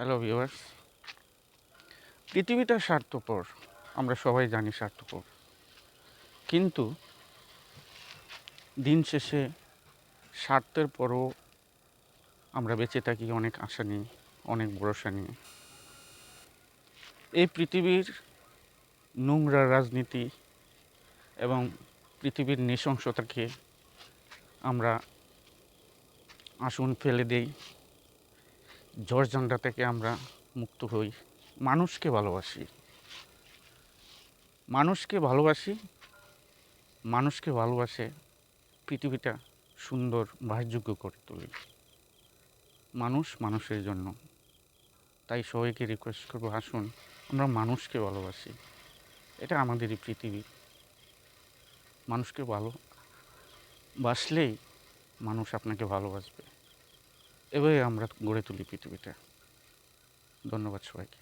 Hello viewers পৃথিবীটা স্বার্থপর, আমরা সবাই জানি স্বার্থপর। কিন্তু দিন শেষে স্বার্থের পরও আমরা বেঁচে থাকি অনেক আশা নিয়ে, অনেক ভরসা নিয়ে। এই পৃথিবীর নোংরা রাজনীতি এবং পৃথিবীর নৃশংসতাকে আমরা আসুন ফেলে দেই। ঝড়ঝঞ্ঝা থেকে আমরা মুক্ত হই। মানুষকে ভালোবাসি। মানুষকে ভালোবাসি, মানুষকে ভালোবাসে পৃথিবীটা সুন্দর বাসযোগ্য করে তুলি। মানুষ মানুষের জন্য। তাই সবাইকে রিকোয়েস্ট করব, আসুন, আমরা মানুষকে ভালোবাসি। এটা আমাদেরই পৃথিবী। মানুষকে ভালো, বাসলেই মানুষ আপনাকে ভালোবাসবে। এভাবে আমরা গড়ে তুলি পৃথিবীটা। ধন্যবাদ সবাইকে।